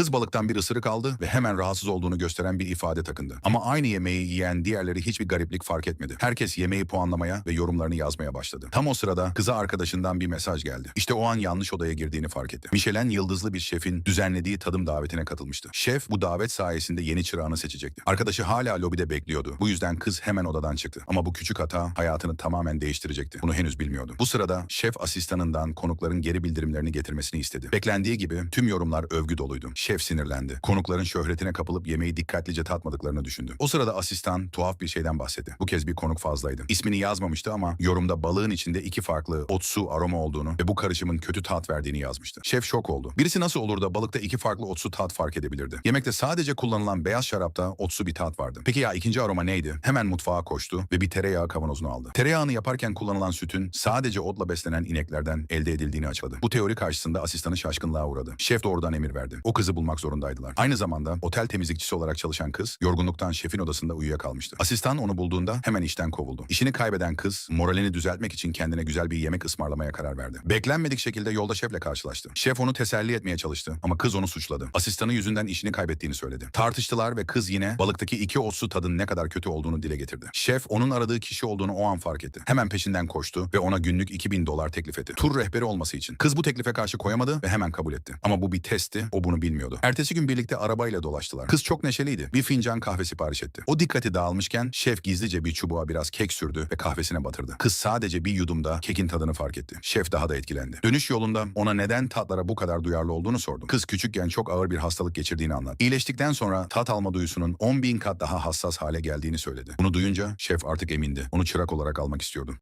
Kız balıktan bir ısırık aldı ve hemen rahatsız olduğunu gösteren bir ifade takındı. Ama aynı yemeği yiyen diğerleri hiçbir gariplik fark etmedi. Herkes yemeği puanlamaya ve yorumlarını yazmaya başladı. Tam o sırada kıza arkadaşından bir mesaj geldi. İşte o an yanlış odaya girdiğini fark etti. Michelin yıldızlı bir şefin düzenlediği tadım davetine katılmıştı. Şef bu davet sayesinde yeni çırağını seçecekti. Arkadaşı hala lobide bekliyordu. Bu yüzden kız hemen odadan çıktı. Ama bu küçük hata hayatını tamamen değiştirecekti. Bunu henüz bilmiyordu. Bu sırada şef asistanından konukların geri bildirimlerini getirmesini istedi. Beklendiği gibi tüm yorumlar övgü doluydu. Şef sinirlendi. Konukların şöhretine kapılıp yemeği dikkatlice tatmadıklarını düşündü. O sırada asistan tuhaf bir şeyden bahsetti. Bu kez bir konuk fazlaydı. İsmini yazmamıştı ama yorumda balığın içinde iki farklı ot su aroma olduğunu ve bu karışımın kötü tat verdiğini yazmıştı. Şef şok oldu. Birisi nasıl olur da balıkta iki farklı otsu tat fark edebilirdi? Yemekte sadece kullanılan beyaz şarapta otsu bir tat vardı. Peki ya ikinci aroma neydi? Hemen mutfağa koştu ve bir tereyağı kavanozunu aldı. Tereyağını yaparken kullanılan sütün sadece otla beslenen ineklerden elde edildiğini açıkladı. Bu teori karşısında asistanı şaşkınlığa uğradı. Şef doğrudan emir verdi. O kızı bulmak zorundaydılar. Aynı zamanda otel temizlikçisi olarak çalışan kız yorgunluktan şefin odasında uyuyakalmıştı. Asistan onu bulduğunda hemen işten kovuldu. İşini kaybeden kız moralini düzeltmek için kendine güzel bir yemek ısmarlamaya karar verdi. Beklenmedik şekilde yolda şefle karşılaştı. Şef onu teselli etmeye çalıştı ama kız onu suçladı. Asistanı yüzünden işini kaybettiğini söyledi. Tartıştılar ve kız yine balıktaki iki otsu tadın ne kadar kötü olduğunu dile getirdi. Şef onun aradığı kişi olduğunu o an fark etti. Hemen peşinden koştu ve ona günlük 2000 dolar teklif etti. Tur rehberi olması için. Kız bu teklife karşı koyamadı ve hemen kabul etti. Ama bu bir testti, o bunu bilmiyordu. Ertesi gün birlikte arabayla dolaştılar. Kız çok neşeliydi. Bir fincan kahve sipariş etti. O dikkati dağılmışken şef gizlice bir çubuğa biraz kek sürdü ve kahvesine batırdı. Kız sadece bir yudumda kekin tadını fark etti. Şef daha da etkilendi. Dönüş yolunda ona neden tatlara bu kadar duyarlı olduğunu sordu. Kız küçükken çok ağır bir hastalık geçirdiğini anlattı. İyileştikten sonra tat alma duyusunun 10 bin kat daha hassas hale geldiğini söyledi. Bunu duyunca şef artık emindi. Onu çırak olarak almak istiyordu.